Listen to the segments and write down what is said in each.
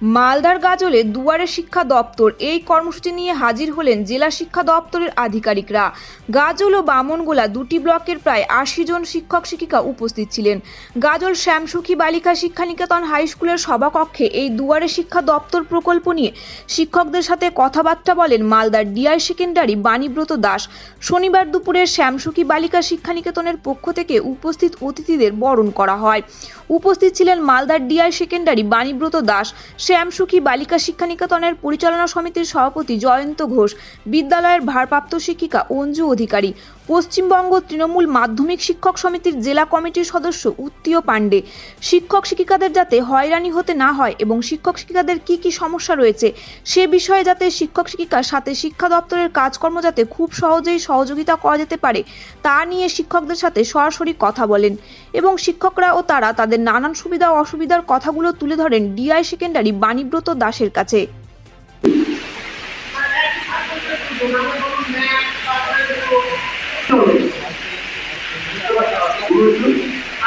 মালদার গাজলে দুয়ারে শিক্ষা দপ্তর এই কর্মসূচি নিয়ে হাজির হলেন জেলা শিক্ষা দপ্তরের আধিকারিকরা। গাজল ও বামনগোলা দুটি ব্লকের প্রায় আশি জন শিক্ষক শিক্ষিকা উপস্থিত ছিলেন। গাজল শ্যামসুখী বালিকা শিক্ষানিকেতন হাই স্কুলের সভাকক্ষে এই দুয়ারে শিক্ষা দপ্তর প্রকল্প নিয়ে শিক্ষকদের সাথে কথাবার্তা বলেন মালদার ডিআই সেকেন্ডারি বাণীব্রত দাস। শনিবার দুপুরে শ্যামসুখী বালিকা শিক্ষানিকেতনের পক্ষ থেকে উপস্থিত অতিথিদের বরণ করা হয়। উপস্থিত ছিলেন মালদার ডিআই সেকেন্ডারি বাণীব্রত দাস শ্যামসুখী বালিকা শিক্ষানিকেতনের পরিচালনা সমিতির সভাপতি জয়ন্ত ঘোষ বিদ্যালয়ের ভারপ্রাপ্ত শিক্ষিকা অঞ্জু অধিকারী পশ্চিমবঙ্গ তৃণমূল মাধ্যমিক শিক্ষক সমিতির জেলা কমিটির সদস্য উত্তীয় পাণ্ডে। শিক্ষক শিক্ষিকাদের যাতে হয়রানি হতে না হয় এবং শিক্ষক শিক্ষিকাদের কি কি সমস্যা রয়েছে, সে বিষয়ে যাতে শিক্ষক শিক্ষিকার সাথে শিক্ষা দপ্তরের কাজকর্ম যাতে খুব সহজেই সহযোগিতা করা যেতে পারে, তা নিয়ে শিক্ষকদের সাথে সরাসরি কথা বলেন এবং শিক্ষকরা ও তারা তাদের নানান সুবিধা অসুবিধার কথাগুলো তুলে ধরেন ডিআই সেকেন্ডারি বাণীব্রত দাসের কাছে।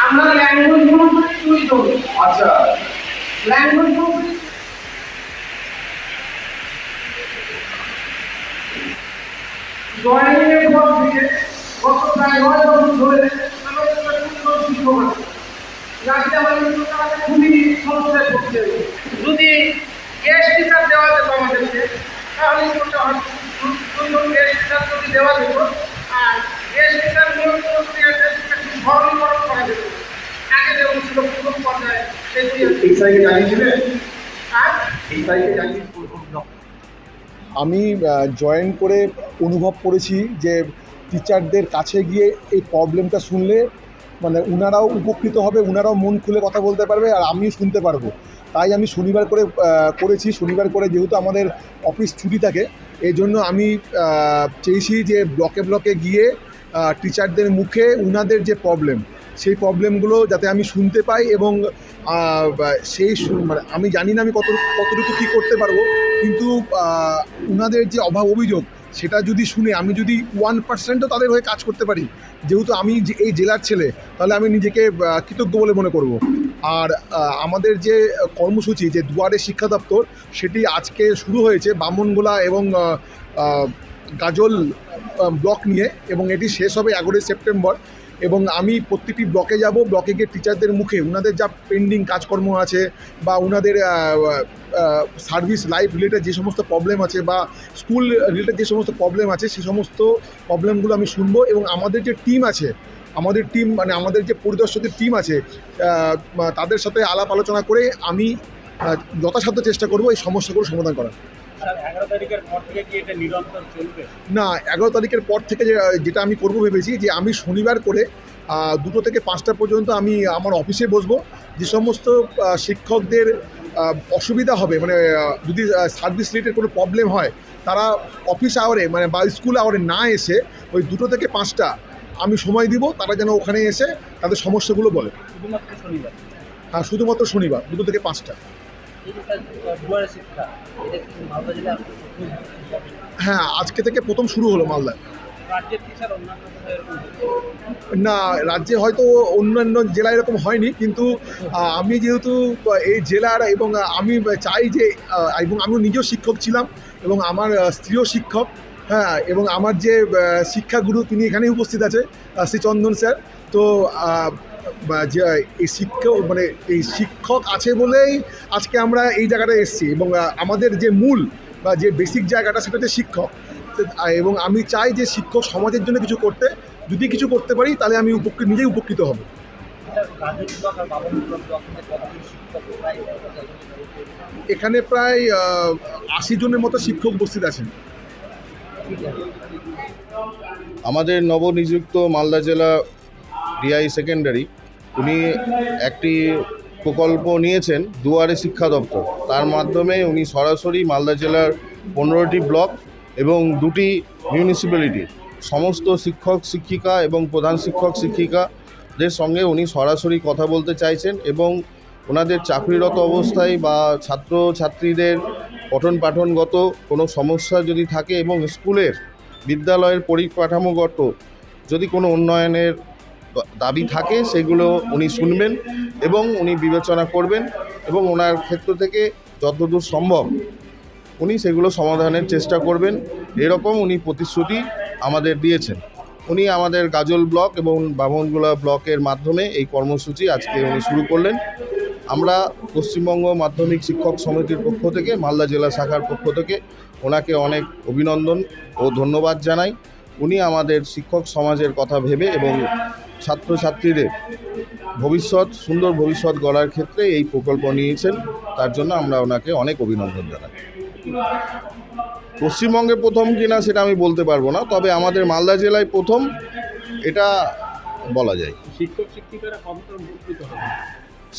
আমরা ল্যাঙ্গুয়েজ তৈরি করব। আচ্ছা। ল্যাঙ্গুয়েজগুলো জয়েনের পর থেকে গত প্রায় নয় বছর ধরে আমাদের স্কুল শিক্ষক আছে। যাকে আমাদের খুবই সমস্যায় পড়তে। যদি গেস্ট টিচার দেওয়া যেত আমাদেরকে তাহলে স্কুলটা সুন্দর গেস্ট টিচার যদি দেওয়া যেত আমি জয়েন করে অনুভব করেছি যে টিচারদের কাছে গিয়ে এই প্রবলেমটা শুনলে মানে উনারাও উপকৃত হবে, উনারাও মন খুলে কথা বলতে পারবে আর আমিও শুনতে পারব। তাই আমি শনিবার করে করেছি। শনিবার করে যেহেতু আমাদের অফিস ছুটি থাকে এই জন্য আমি চেয়েছি যে ব্লকে ব্লকে গিয়ে টিচারদের মুখে উনাদের যে প্রবলেম সেই প্রবলেমগুলো যাতে আমি শুনতে পাই এবং সেই মানে আমি জানি না আমি কত, কতটুকু কী করতে পারব, কিন্তু উনাদের যে অভাব অভিযোগ, সেটা যদি শুনে আমি যদি ওয়ান পার্সেন্টও তাদের হয়ে কাজ করতে পারি, যেহেতু আমি এই জেলার ছেলে, তাহলে আমি নিজেকে কৃতজ্ঞ বলে মনে করব। আর আমাদের যে কর্মসূচি, যে দুয়ারে শিক্ষা দপ্তর, সেটি আজকে শুরু হয়েছে বামনগোলা এবং গাজল ব্লক নিয়ে এবং এটি শেষ হবে এগারোই সেপ্টেম্বর। এবং আমি প্রত্যেকটি ব্লকে যাব, ব্লকে গিয়ে টিচারদের মুখে ওনাদের যা পেন্ডিং কাজকর্ম আছে বা ওনাদের সার্ভিস লাইফ রিলেটেড যে সমস্ত প্রবলেম আছে বা স্কুল রিলেটেড যে সমস্ত প্রবলেম আছে, সে সমস্ত প্রবলেমগুলো আমি শুনব এবং আমাদের যে টিম আছে, আমাদের টিম মানে আমাদের যে পরিদর্শকের টিম আছে তাদের সাথে আলাপ আলোচনা করে আমি যথাসাধ্য চেষ্টা করব এই সমস্যাগুলো সমাধান করার। না এগারো তারিখের পর থেকে যেটা আমি করব ভেবেছি যে আমি শনিবার করে দুটো থেকে পাঁচটা পর্যন্ত আমি আমার অফিসে বসবো। যে সমস্ত শিক্ষকদের অসুবিধা হবে মানে যদি সার্ভিস রিলেটেড কোনো প্রবলেম হয় তারা অফিস আওয়ারে মানে বা স্কুল আওয়ারে না এসে ওই দুটো থেকে পাঁচটা আমি সময় দিব তারা যেন ওখানে এসে তাদের সমস্যাগুলো বলে। আর শুধুমাত্র শনিবার দুটো থেকে পাঁচটা। হ্যাঁ আজকে থেকে প্রথম শুরু হলো মালদায়? না, রাজ্যে হয়তো অন্যান্য জেলায় এরকম হয়নি, কিন্তু আমি যেহেতু এই জেলার এবং আমি চাই যে এবং আমি নিজেও শিক্ষক ছিলাম এবং আমার স্ত্রীও শিক্ষক হ্যাঁ এবং আমার যে শিক্ষাগুরু তিনি এখানেই উপস্থিত আছে শ্রী চন্দন স্যার তো বা যে এই শিক্ষক মানে এই শিক্ষক আছে বলেই আজকে আমরা এই জায়গাটায় এসেছি এবং আমাদের যে মূল বা যে বেসিক জায়গাটা সেটা হচ্ছে শিক্ষক। এবং আমি চাই যে শিক্ষক সমাজের জন্য কিছু করতে, যদি কিছু করতে পারি তাহলে আমি উপকৃত, নিজেই উপকৃত হব। এখানে প্রায় আশি জনের মতো শিক্ষক উপস্থিত আছেন। আমাদের নবনিযুক্ত মালদা জেলা ডিআই সেকেন্ডারি উনি একটি প্রকল্প নিয়েছেন দুয়ারে শিক্ষা দপ্তর। তার মাধ্যমে উনি সরাসরি মালদা জেলার পনেরোটি ব্লক এবং দুটি মিউনিসিপ্যালিটির সমস্ত শিক্ষক শিক্ষিকা এবং প্রধান শিক্ষক শিক্ষিকাদের সঙ্গে উনি সরাসরি কথা বলতে চাইছেন এবং ওনাদের চাকরিরত অবস্থায় বা ছাত্র ছাত্রীদের পঠন পাঠনগত কোনো সমস্যা যদি থাকে এবং স্কুলের বিদ্যালয়ের পরিকাঠামোগত যদি কোনো উন্নয়নের দাবি থাকে, সেগুলো উনি শুনবেন এবং উনি বিবেচনা করবেন এবং ওনার ক্ষেত্র থেকে যতদূর সম্ভব উনি সেগুলো সমাধানের চেষ্টা করবেন। এরকম উনি প্রতিশ্রুতি আমাদের দিয়েছেন। উনি আমাদের গাজল ব্লক এবং বামনগোলা ব্লকের মাধ্যমে এই কর্মসূচি আজকে উনি শুরু করলেন। আমরা পশ্চিমবঙ্গ মাধ্যমিক শিক্ষক সমিতির পক্ষ থেকে, মালদা জেলা শাখার পক্ষ থেকে ওনাকে অনেক অভিনন্দন ও ধন্যবাদ জানাই। উনি আমাদের শিক্ষক সমাজের কথা ভেবে এবং ছাত্রছাত্রীদের ভবিষ্যৎ, সুন্দর ভবিষ্যৎ গড়ার ক্ষেত্রে এই প্রকল্প নিয়েছেন। তার জন্য আমরা ওনাকে অনেক অভিনন্দন জানাই। পশ্চিমবঙ্গে প্রথম কিনা সেটা আমি বলতে পারব না, তবে আমাদের মালদা জেলায় প্রথম, এটা বলা যায়। শিক্ষক শিক্ষিকারা কতটা উপকৃত হবে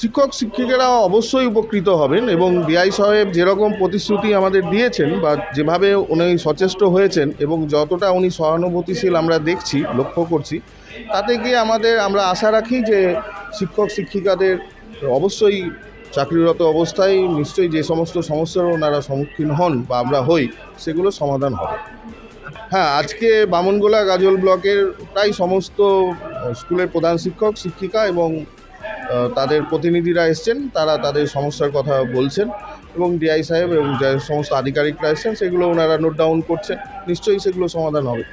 শিক্ষক শিক্ষিকারা অবশ্যই উপকৃত হবেন এবং ডিআই সাহেব যেরকম প্রতিশ্রুতি আমাদের দিয়েছেন বা যেভাবে উনি সচেষ্ট হয়েছেন এবং যতটা উনি সহানুভূতিশীল আমরা দেখছি, লক্ষ্য করছি, তাতে গিয়ে আমাদের, আমরা আশা রাখি যে শিক্ষক শিক্ষিকাদের অবশ্যই চাকরিরত অবস্থায় নিশ্চয়ই যে সমস্ত সমস্যার ওনারা সম্মুখীন হন বা আমরা হই, সেগুলো সমাধান হবে। হ্যাঁ আজকে বামনগোলা গাজল ব্লকের প্রায় সমস্ত স্কুলের প্রধান শিক্ষক, শিক্ষিকা এবং তাদের প্রতিনিধিরা এসছেন, তারা তাদের সমস্যার কথা বলছেন এবং ডিআই সাহেব এবং যে সমস্ত আধিকারিকরা এসছেন, সেগুলো ওনারা নোট ডাউন করছেন, নিশ্চয়ই সেগুলো সমাধান হবে।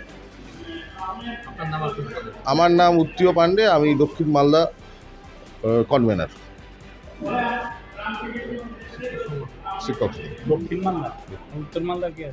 আমার নাম উত্তীয় পাণ্ডে, আমি দক্ষিণ মালদা কনভেনার শিক্ষক। দক্ষিণ মালদা? উত্তর মালদা আছে?